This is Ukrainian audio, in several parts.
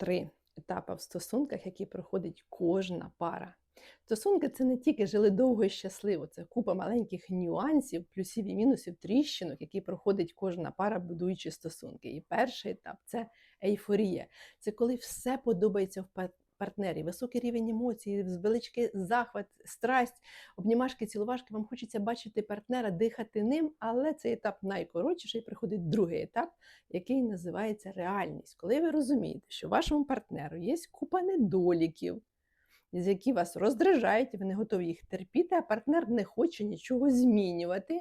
три етапи в стосунках, які проходить кожна пара. Стосунки це не тільки жили довго і щасливо, це купа маленьких нюансів, плюсів і мінусів, тріщинок, які проходить кожна пара, будуючи стосунки. І перший етап це ейфорія. Це коли все подобається в пар- партнері, високий рівень емоцій, величкий захват, страсть, обнімашки, цілувашки. Вам хочеться бачити партнера, дихати ним, але цей етап найкоротший. Приходить другий етап, який називається реальність. Коли ви розумієте, що вашому партнеру є купа недоліків, з які вас роздражають, ви не готові їх терпіти, а партнер не хоче нічого змінювати.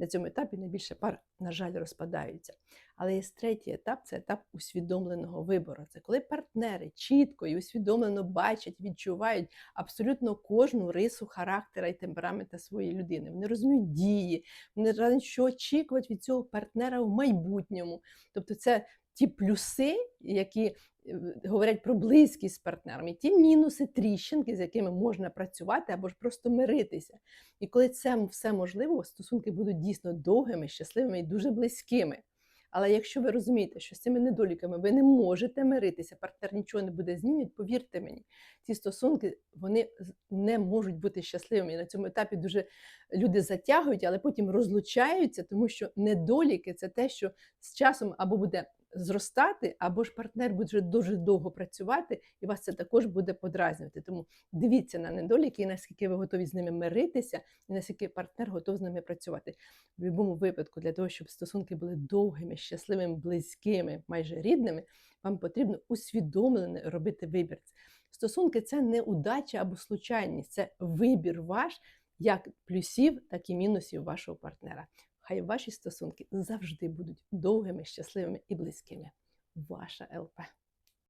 На цьому етапі найбільше пар, на жаль, розпадаються. Але є третій етап це етап усвідомленого вибору. Це коли партнери чітко і усвідомлено бачать, відчувають абсолютно кожну рису характера і темперамента своєї людини. Вони розуміють дії, вони знають, що очікувати від цього партнера в майбутньому. Тобто, це ті плюси, які говорять про близькість з партнером, і ті мінуси, тріщинки, з якими можна працювати або ж просто миритися. І коли це все можливо, стосунки будуть дійсно довгими, щасливими і дуже близькими. Але якщо ви розумієте, що з цими недоліками ви не можете миритися, партнер нічого не буде змінювати, повірте мені, ці стосунки вони не можуть бути щасливими. І на цьому етапі дуже люди затягують, але потім розлучаються, тому що недоліки це те, що з часом або буде зростати, або ж партнер буде дуже довго працювати, і вас це також буде подразнювати. Тому дивіться на недоліки, і наскільки ви готові з ними миритися, і наскільки партнер готов з ними працювати. В будь-якому випадку, для того, щоб стосунки були довгими, щасливими, близькими, майже рідними, вам потрібно усвідомлено робити вибір. Стосунки це не удача або случайність, це вибір ваш як плюсів, так і мінусів вашого партнера. Хай ваші стосунки завжди будуть довгими, щасливими і близькими. Ваша ЛП.